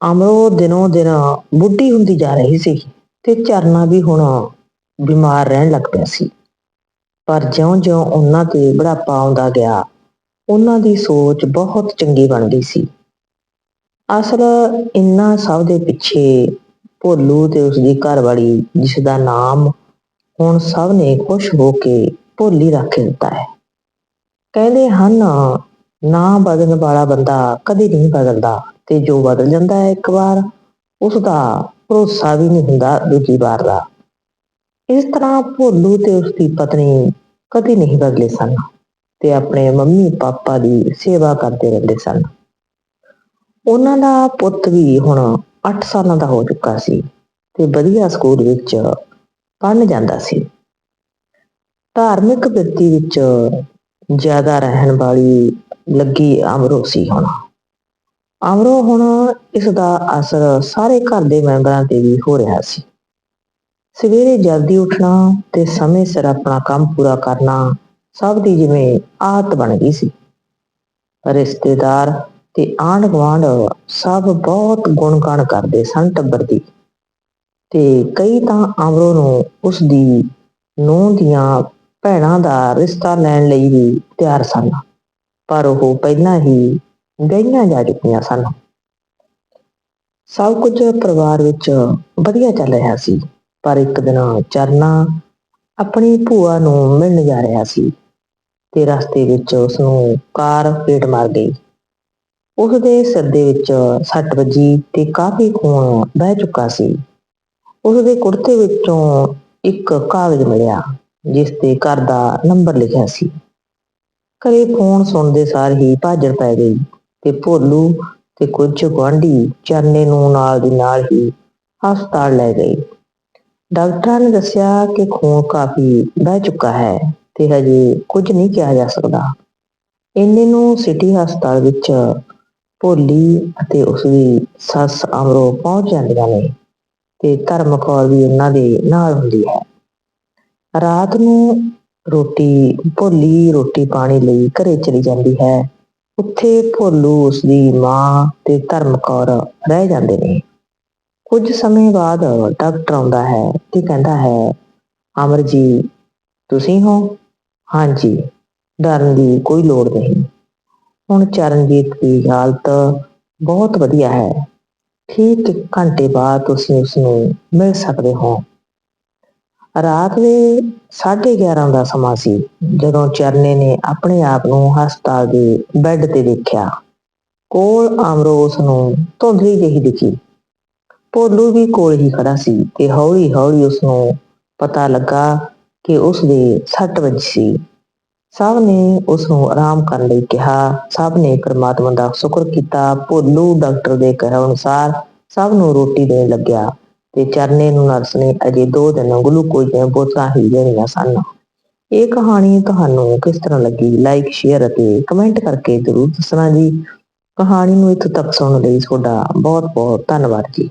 ਅਮਰੋ ਦਿਨੋਂ ਦਿਨ ਬੁੱਢੀ ਹੁੰਦੀ ਜਾ ਰਹੀ ਸੀ ਤੇ ਚਰਨਾ ਵੀ ਹੁਣ ਬਿਮਾਰ ਰਹਿਣ ਲੱਗ ਪਿਆ ਸੀ। ਪਰ ਜਿਉਂ-ਜਿਉਂ ਉਹਨਾਂ ਤੇ ਬੁਢਾਪਾ ਆਉਂਦਾ ਗਿਆ, ਉਹਨਾਂ ਦੀ ਸੋਚ ਬਹੁਤ ਚੰਗੀ ਬਣ ਗਈ ਸੀ। ਅਸਲ ਇੰਨਾ ਸਭ ਦੇ ਪਿੱਛੇ ਭੋਲੂ ਤੇ ਉਸਦੀ ਘਰਵਾਲੀ, ਜਿਸ ਦਾ ਨਾਮ ਹੁਣ ਸਭ ਨੇ ਖੁਸ਼ ਹੋ ਕੇ ਭੋਲੀ ਰੱਖ ਦਿੱਤਾ ਹੈ। ਕਹਿੰਦੇ ਹਨ, ਨਾ ਬਦਲਣ ਵਾਲਾ ਬੰਦਾ ਕਦੇ ਨਹੀਂ ਬਦਲਦਾ। ਤੇ ਜੋ ਬਦਲ ਜਾਂਦਾ ਹੈ ਇੱਕ ਵਾਰ ਉਸ ਦਾ ਭਰੋਸਾ ਵੀ ਨਹੀਂ ਹੁੰਦਾ ਦੂਜੀ ਵਾਰ ਦਾ। ਇਸ ਤਰ੍ਹਾਂ ਭੋਲੂ ਤੇ ਉਸਦੀ ਪਤਨੀ ਕਦੇ ਨਹੀਂ ਬਦਲੇ ਸਨ ਤੇ ਆਪਣੇ ਮੰਮੀ ਪਾਪਾ ਦੀ ਸੇਵਾ ਕਰਦੇ ਰਹਿੰਦੇ ਸਨ। ਉਹਨਾਂ ਦਾ ਪੁੱਤ ਵੀ ਹੁਣ 8 ਸਾਲਾਂ ਦਾ ਹੋ ਚੁੱਕਾ ਸੀ ਤੇ ਵਧੀਆ ਸਕੂਲ ਵਿੱਚ ਪੜ੍ਹਨ ਜਾਂਦਾ ਸੀ। ਧਾਰਮਿਕ ਵਿਰਤੀ ਵਿੱਚ ਜ਼ਿਆਦਾ ਰਹਿਣ ਵਾਲੀ ਲੱਗੀ ਅਮਰੋ ਸੀ ਹੁਣ। ਅਮਰੋ ਹੁਣ ਇਸ ਦਾ ਅਸਰ ਸਾਰੇ ਘਰ ਦੇ ਮੈਂਬਰਾਂ ਤੇ ਵੀ ਹੋ ਰਿਹਾ ਸੀ। ਸਵੇਰੇ ਜਲਦੀ ਉੱਠਣਾ ਤੇ ਸਮੇਂ ਸਿਰ ਆਪਣਾ ਕੰਮ ਪੂਰਾ ਕਰਨਾ ਸਭ ਦੀ ਜਿਵੇਂ ਆਦਤ ਬਣ ਗਈ ਸੀ। ਰਿਸ਼ਤੇਦਾਰ ਤੇ ਆਂਢ ਗੁਆਂਢ ਸਭ ਬਹੁਤ ਗੁਣਗਾਨ ਕਰਦੇ ਸਨ ਟੱਬਰ ਦੀ ਤੇ ਕਈ ਤਾਂ ਅਮਰੋ ਨੂੰ ਉਸ ਦੀ ਨੂੰਹ ਦੀਆਂ ਭੈਣਾਂ ਦਾ ਰਿਸ਼ਤਾ ਲੈਣ ਲਈ ਵੀ ਤਿਆਰ ਸਨ। ਪਰ ਉਹ ਪਹਿਲਾਂ ਹੀ ਗਈਆਂ ਜਾ ਚੁੱਕੀਆਂ ਸਨ। ਸਭ ਕੁਝ ਪਰਿਵਾਰ ਵਿੱਚ ਵਧੀਆ ਚੱਲ ਰਿਹਾ ਸੀ, ਪਰ ਇੱਕ ਦਿਨ ਚਰਨਾ ਆਪਣੀ ਭੂਆ ਨੂੰ ਮਿਲਣ ਜਾ ਰਿਹਾ ਸੀ ਤੇ ਰਸਤੇ ਵਿੱਚ ਉਸ ਨੂੰ ਕਾਰ ਪੇਟ ਮਾਰ ਗਈ। ਉਸ ਦੇ ਸਿਰ ਦੇ ਵਿੱਚ ਸੱਟ ਵੱਜੀ ਤੇ ਕਾਫੀ ਖੂਨ ਵਹਿ ਚੁੱਕਾ ਸੀ। ਉਸ ਦੇ ਕੁੜਤੇ ਵਿੱਚੋਂ ਇੱਕ ਕਾਗਜ਼ ਮਿਲਿਆ, ਜਿਸ ਤੇ ਘਰ ਦਾ ਨੰਬਰ ਲਿਖਿਆ ਸੀ। ਘਰੇ ਫੋਨ ਸੁਣਦੇ ਸਾਰ ਹੀ ਭਾਜੜ ਪੈ ਗਈ। ਤੇ ਭੋਲੂ ਤੇ ਕੁਝ ਗੁਆਂਢੀ ਚਰਨੇ ਨੂੰ ਨਾਲ ਦੀ ਨਾਲ ਹੀ ਹਸਪਤਾਲ ਲੈ ਗਏ। ਡਾਕਟਰਾਂ ਨੇ ਦੱਸਿਆ ਕਿ ਖੂਨ ਕਾਫੀ ਵਹਿ ਚੁੱਕਾ ਹੈ ਤੇ ਹਜੇ ਕੁਝ ਨਹੀਂ ਕਿਹਾ ਜਾ ਸਕਦਾ। ਇੰਨੇ ਨੂੰ ਸਿਟੀ ਹਸਪਤਾਲ ਵਿੱਚ ਭੋਲੀ ਅਤੇ ਉਸ ਦੀ ਸੱਸ ਅਮਰੋ ਪਹੁੰਚ ਜਾਂਦੀਆਂ ਨੇ ਤੇ ਧਰਮ ਕੌਰ ਵੀ ਉਹਨਾਂ ਦੇ ਨਾਲ ਹੁੰਦੀ ਹੈ। ਰਾਤ ਨੂੰ ਰੋਟੀ, ਭੋਲੀ ਰੋਟੀ ਪਾਣੀ ਲਈ ਘਰੇ ਚਲੀ ਜਾਂਦੀ ਹੈ। ਉੱਥੇ ਭੋਲੂ ਉਸਦੀ ਮਾਂ ਤੇ ਧਰਮ ਕੌਰ ਰਹਿ ਜਾਂਦੇ ਨੇ। ਕੁਝ ਸਮੇਂ ਬਾਅਦ ਡਾਕਟਰ ਆਉਂਦਾ ਹੈ ਤੇ ਕਹਿੰਦਾ ਹੈ, ਅਮਰ ਜੀ, ਤੁਸੀਂ ਹੋ? ਹਾਂਜੀ, ਡਰਨ ਦੀ ਕੋਈ ਲੋੜ ਨਹੀਂ। ਹੁਣ ਚਰਨਜੀਤ ਦੀ ਹਾਲਤ ਬਹੁਤ ਵਧੀਆ ਹੈ। ਠੀਕ ਇੱਕ ਘੰਟੇ ਬਾਅਦ ਤੁਸੀਂ ਉਸ ਨੂੰ ਮਿਲ ਸਕਦੇ ਹੋ। ਰਾਤ ਦੇ 11:30 ਦਾ ਸਮਾਂ ਸੀ, ਜਦੋਂ ਚਰਨੇ ਨੇ ਆਪਣੇ ਆਪ ਨੂੰ ਹਸਪਤਾਲ ਦੇ ਬੈੱਡ ਤੇ ਦੇਖਿਆ। ਕੋਲ ਅਮਰੋ ਉਸ ਨੂੰ ਧੁੰਦਲੀ ਜਿਹੀ ਦਿਖੀ। ਭੋਲੂ ਵੀ ਕੋਲ ਹੀ ਖੜਾ ਸੀ ਤੇ ਹੌਲੀ ਹੌਲੀ ਉਸ ਨੂੰ ਪਤਾ ਲੱਗਾ ਕਿ ਉਸ ਦੇ ਸੱਟ ਵੱਜੀ ਸੀ। ਸਭ ਨੇ ਉਸ ਨੂੰ ਆਰਾਮ ਕਰਨ ਲਈ ਕਿਹਾ। ਸਭ ਨੇ ਪ੍ਰਮਾਤਮਾ ਦਾ ਸ਼ੁਕਰ ਕੀਤਾ। ਭੋਲੂ ਡਾਕਟਰ ਦੇ ਕਹਿਣ ਅਨੁਸਾਰ ਸਭ ਨੂੰ ਰੋਟੀ ਦੇਣ ਲੱਗਿਆ। ਤੇ ਚਰਨੇ ਨੂੰ ਨਰਸ ਨੇ ਅਜੇ ਦੋ ਦਿਨ ਗਲੂਕੋਜ਼ ਦੀਆਂ ਬੋਤਲਾਂ ਹੀ ਦੇਣੀਆਂ ਸਨ। ਇਹ ਕਹਾਣੀ ਤੁਹਾਨੂੰ ਕਿਸ ਤਰ੍ਹਾਂ ਲੱਗੀ? ਲਾਈਕ ਸ਼ੇਅਰ ਅਤੇ ਕਮੈਂਟ ਕਰਕੇ ਜ਼ਰੂਰ ਦੱਸਣਾ ਜੀ। ਕਹਾਣੀ ਨੂੰ ਇੱਥੋਂ ਤੱਕ ਸੁਣਨ ਲਈ ਤੁਹਾਡਾ ਬਹੁਤ ਬਹੁਤ ਧੰਨਵਾਦ ਜੀ।